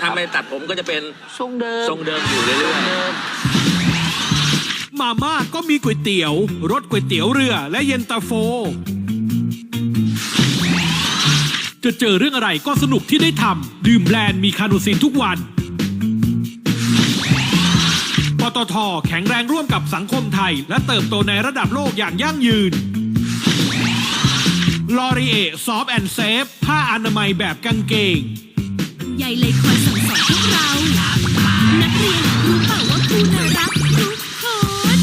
ถ้าไม่ตัดผมก็จะเป็นทรงเดิมทรงเดิมอยู่เรื่อยๆ มาม่าก็มีก๋วยเตี๋ยวรสก๋วยเตี๋ยวเรือและเย็นตาโฟ จะเจอเรื่องอะไรก็สนุกที่ได้ทำดื่มแบรนด์มีคาโนซินทุกวันปตทแข็งแรงร่วมกับสังคมไทย และเติบโตในระดับโลกอย่างยั่งยืนลอรีเอซอฟแอนเซฟผ้าอนามัยแบบกางเกง ใหญ่เลยคอยสั่งสอนพวกเรา นักเรียนรู้เปล่าว่าครูน่ารักทุกคน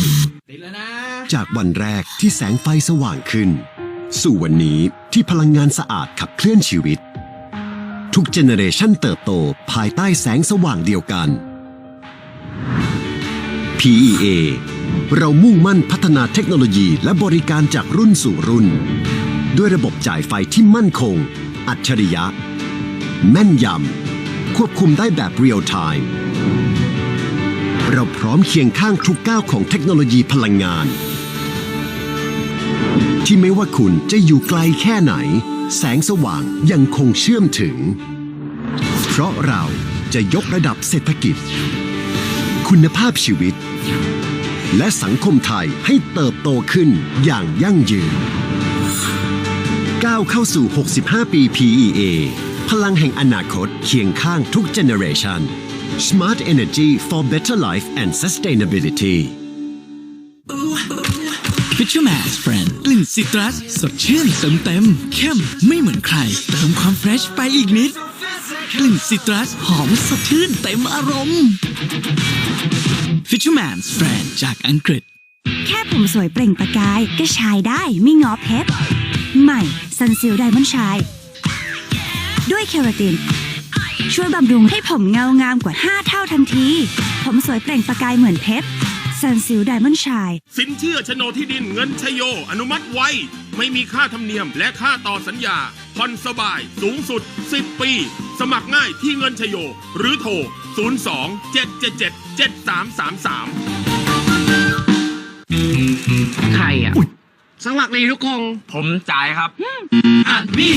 จากวันแรกที่แสงไฟสว่างขึ้น สู่วันนี้ที่พลังงานสะอาดขับเคลื่อนชีวิต ทุกเจเนเรชันเติบโตภายใต้แสงสว่างเดียวกัน PEA เรามุ่งมั่นพัฒนาเทคโนโลยีและบริการจากรุ่นสู่รุ่น ด้วยระบบจ่ายไฟที่มั่นคง อัจฉริยะ แม่นยำ ควบคุมได้แบบเรียลไทม์เราพร้อมเคียงข้างทุกก้าวของเทคโนโลยีพลังงาน ที่ไม่ว่าคุณจะอยู่ไกลแค่ไหน แสงสว่างยังคงเชื่อมถึง เพราะเราจะยกระดับเศรษฐกิจ คุณภาพชีวิต และสังคมไทยให้เติบโตขึ้นอย่างยั่งยืนก้าวเข้าสู่ 65 ปี PEA พลังแห่งอนาคตเคียงข้างทุกเจเนอเรชัน Smart Energy for Better Life and Sustainability Fisherman Friend กลิ่นซิตรัส สดชื่นเต็มเต็มๆเข้มไม่เหมือนใคร เติมความเฟรชไปอีกนิด กลิ่นซิตรัส หอมสดชื่นเต็มอารมณ์ Fisherman Friend จากอังกฤษ แค่ผมสวยเปล่งประกายก็ชายได้ไม่งอเพชรใหม่ซันซิลไดมอนชาย ด้วยเคราติน ช่วยบำรุงให้ผมเงางามกว่า 5 เท่าทันที ผมสวยเปล่งประกายเหมือนเพชรซันซิลไดมอนชายสินเชื่อโฉนดที่ดินเงินชโย อนุมัติไวไม่มีค่าธรรมเนียมและค่าต่อสัญญาผ่อนสบายสูงสุด 10 ปี สมัครง่ายที่เงินชโย หรือโทร 02 777 7333 ใครอะสวัสดีทุกคนผมจ่ายครับอะนี่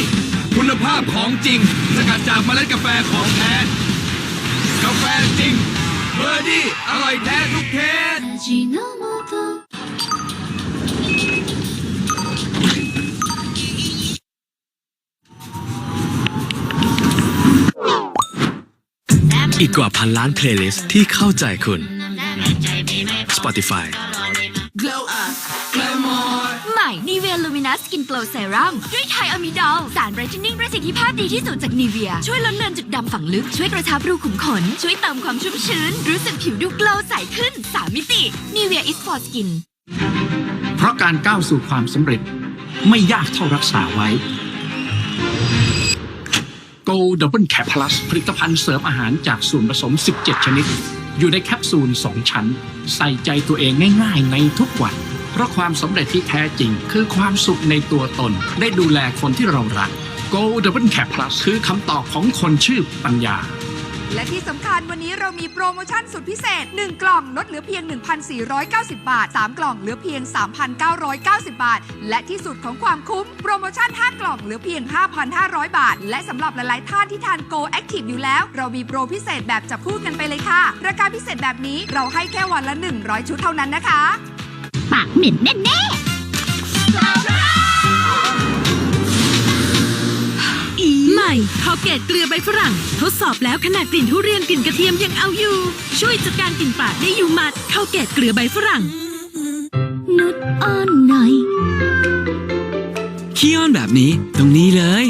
คุณภาพของจริง สกัดจากเมล็ดกาแฟของแท้ กาแฟจริงเบอร์ดี้อร่อยแท้ทุกเทสอีกกว่าพันล้านเพลย์ลิสต์ที่เข้าใจคุณ Spotify ใหม่ นีเวียลูมินัสกินโกลเซรั่มด้วยไทอะมิดอล สารไบรท์เทนนิ่งประสิทธิภาพดีที่สุดจากนีเวีย ช่วยลดเลือนจุดดำฝังลึก ช่วยกระชับรูขุมขน ช่วยเติมความชุ่มชื้น รู้สึกผิวดูโกลใสขึ้น 3 มิตินีเวียอิสฟอร์สกินเพราะการก้าวสู่ความสำเร็จไม่ยากเท่ารักษาไว้ Go Double Cap Plus ผลิตภัณฑ์เสริมอาหารจากส่วนผสม 17 ชนิด อยู่ในแคปซูล 2 ชั้น ใส่ใจตัวเองง่ายๆ ในทุกวัน เพราะความสำเร็จที่แท้จริง คือความสุขในตัวตน ได้ดูแลคนที่เรารัก Go Double Cap Plus คือคำตอบของคนชื่อปัญญา และที่สำคัญวันนี้เรามีโปรโมชั่นสุดพิเศษ 1 กล่องลดเหลือเพียง 1,490 บาท 3 กล่องเหลือเพียง 3,990 บาท และที่สุดของความคุ้มโปรโมชั่น 5 กล่องเหลือเพียง 5,500 บาท และสำหรับหลาย ๆ ท่านที่ทาน Go Active อยู่แล้ว เรามีโปรพิเศษแบบจับคู่กันไปเลยค่ะราคาพิเศษแบบนี้เราให้แค่วันละ 100 ชุดเท่านั้นนะคะ เหม็นแน่ใหม่คอเกตเกลือใบฝรั่ง ทดสอบแล้วขนาดกลิ่นทุเรียนกลิ่นกระเทียมยังเอาอยู่ ช่วยจัดการกลิ่นปากได้อยู่หมัดคอเกตเกลือใบฝรั่ง นุดอ้อนหน่อยขี้อ้อนแบบนี้ตรงนี้เลย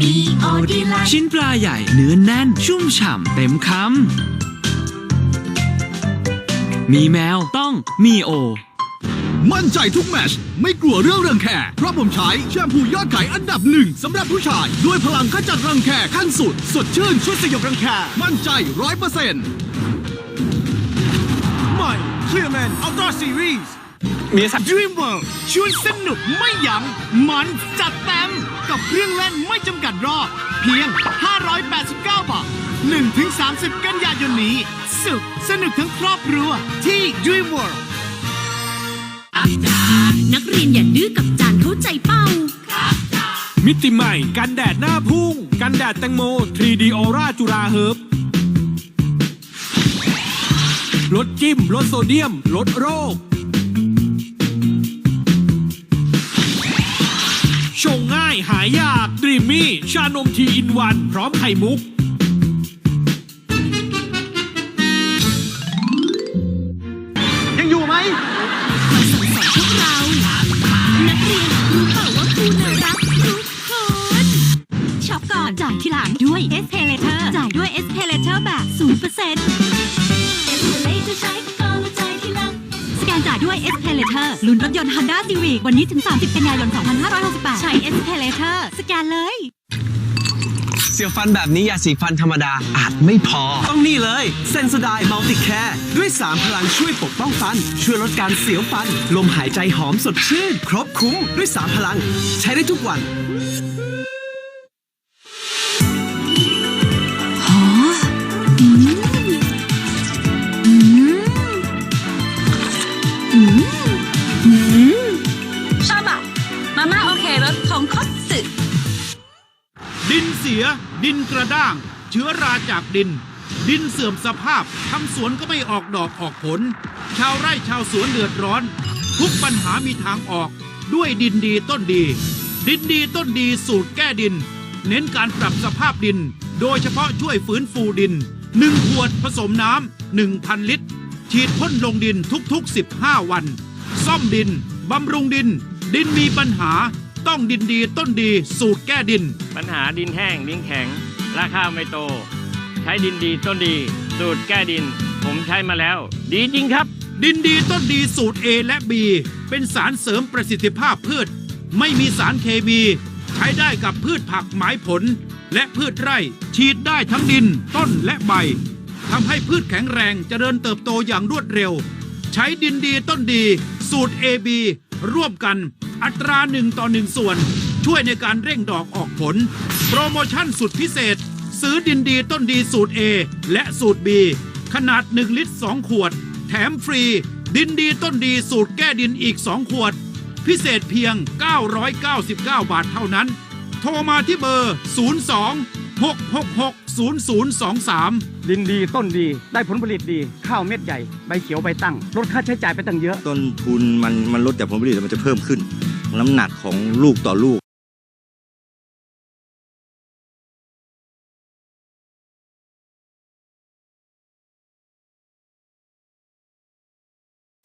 มีออดีไลชิ้นปลาใหญ่เนื้อแน่น ชุ่มฉ่ำเต็มคำมีแมวต้องมีโอ มั่นใจทุกแมตชไม่กลัวเรื่องรังแคเพราะผมใช้แชมพูยอดขายอันดับหนึ่งสำหรับผู้ชาย ด้วยพลังขจัดรังแคขั้นสุด สดชื่นช่วยสยบรังแคมั่นใจร้อยเปอร์เซ็นต์ใหม่ Clearman Ultra Series มีสัตว์ Dream World ชวนสนุกไม่ยัง้งมันจัดเต็มกับเครื่องเล่นไม่จำกัดรอบเพียง 589 บาท1-30 กันยายนนี้ สุขสนุกทั้งครอบครัวที่ Dream World นักเรียนอย่าดื้อกับจานเข้าใจเป้า มิติใหม่ กันแดดหน้าพุ่ง กันแดดแตงโม 3D ออร่าจุราเฮิร์บลดจิ้ม ลดโซเดียม ลดโรค ชงง่ายหายยาก ดรีมมี่ ชานมทีอินวัน พร้อมไข่มุกายทีหลังด้วย s p a y Later จ่ายด้วย s p a y Later แบบ 0%สแกนจ่ายด้วย s p a y Later ลุ้นรถยนต์ Honda Civic วันนี้ถึง 30 กันยายน 2568 ใช้ s p a y Later สแกนเลยเสียวฟันแบบนี้ยาสีฟันธรรมดาอาจไม่พอ ต้องนี่เลยเซนสไดมัลติแคร์ด้วย 3 พลังช่วยปกป้องฟัน ช่วยลดการเสียวฟัน ลมหายใจหอมสดชื่น ครบคุ้มด้วย 3 พลัง ใช้ได้ทุกวัน ดินกระด้าง เชื้อราจากดิน ดินเสื่อมสภาพทำสวนก็ไม่ออกดอกออกผล ชาวไร่ชาวสวนเดือดร้อน ทุกปัญหามีทางออก ด้วยดินดีต้นดี ดินดีต้นดีสูตรแก้ดิน เน้นการปรับสภาพดิน โดยเฉพาะช่วยฟื้นฟูดิน1ขวดผสมน้ำ1,000 ลิตร ฉีดพ่นลงดินทุกๆ 15 วัน ซ่อมดิน บำรุงดิน ดินมีปัญหา ต้องดินดีต้นดีสูตรแก้ดิน ปัญหาดินแห้งดินแข็งราคาไม่โต ใช้ดินดีต้นดี สูตรแก้ดิน ผมใช้มาแล้ว ดีจริงครับ ดินดีต้นดีสูตร A และ B เป็นสารเสริมประสิทธิภาพพืช ไม่มีสารเคมี ใช้ได้กับพืชผักไม้ผล และพืชไร่ ฉีดได้ทั้งดิน ต้นและใบทำให้พืชแข็งแรงเจริญเติบโตอย่างรวดเร็ว ใช้ดินดีต้นดี สูตร AB ร่วมกัน อัตราหนึ่งต่อหนึ่งส่วน ช่วยในการเร่งดอกออกผล โปรโมชั่นสุดพิเศษ ซื้อดินดีต้นดีสูตร A และสูตร B ขนาด 1 ลิตร 2 ขวด แถมฟรี ดินดีต้นดีสูตรแก้ดินอีก 2 ขวด พิเศษเพียง 999 บาทเท่านั้น โทรมาที่เบอร์ 02 666 0023 ดินดีต้นดีได้ผลผลิตดี ข้าวเม็ดใหญ่ ใบเขียวใบตั้ง ลดค่าใช้จ่ายไปตั้งเยอะ ต้นทุนมันมันลดแต่ผลผลิตมันจะเพิ่มขึ้น น้ำหนักของลูกต่อลูก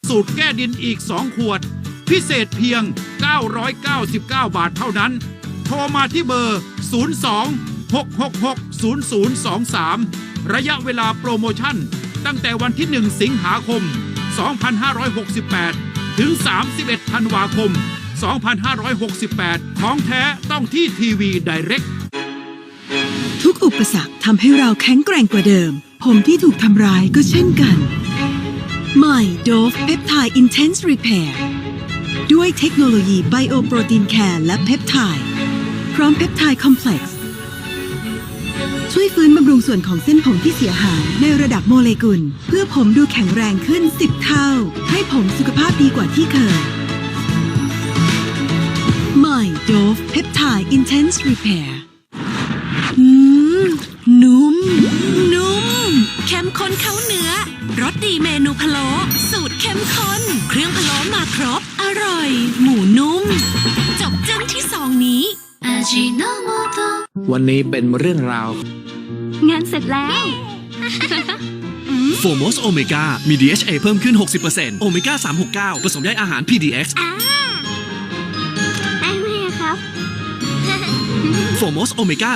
สูตรแก้ดินอีก 2 ขวด พิเศษเพียง 999 บาทเท่านั้น โทรมาที่เบอร์ 02 666 0023 ระยะเวลาโปรโมชั่น ตั้งแต่วันที่ 1 สิงหาคม 2568 ถึง 31 ธันวาคม 2568 ของแท้ต้องที่ทีวีไดเรกทุกอุปสรรคทำให้เราแข็งแกร่งกว่าเดิม ผมที่ถูกทำร้ายก็เช่นกัน ใหม่ Dove Peptide Intense Repair ด้วยเทคโนโลยีไบโอโปรตีนแคร์และเพปไทด์พร้อมเพปไทด์คอมเพล็กซ์ช่วยฟื้นบำรุงส่วนของเส้นผมที่เสียหายในระดับโมเลกุล เพื่อผมดูแข็งแรงขึ้น 10 เท่า ให้ผมสุขภาพดีกว่าที่เคย ใหม่ Dove Peptide Intense Repair อืม นุ่ม นุ่ม เข้มข้นเข้าเนื้อ รสดีเมนูพะโล้สูตรเข้มข้น เครื่องพะโล้มาครบ อร่อย หมูนุ่ม จบจึ้งที่สองนี้วันนี้เป็นเรื่องราว งานเสร็จแล้ว โฟมอสโอเมก้ามี DHA เพิ่มขึ้น 60%โอเมก้า369 ผสมใยอาหาร PDX ไโฟมอสโอเมก้า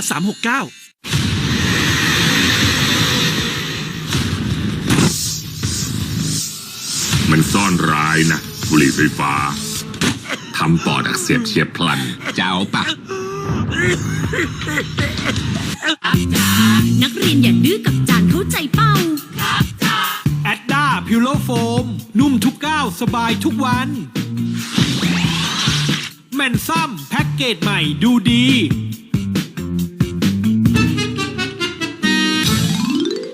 369มันซ่อนร้ายนะบุหรี่ไฟฟ้าทำปอดอักเสบเฉียบพลันเจ้าปะนักเรียนอย่าดื้อกับจานเข้าใจเป้าแอดด้าพิวโลโฟม นุ่มทุกก้าว สบายทุกวัน แมนซัมแพ็กเกจใหม่ดูดี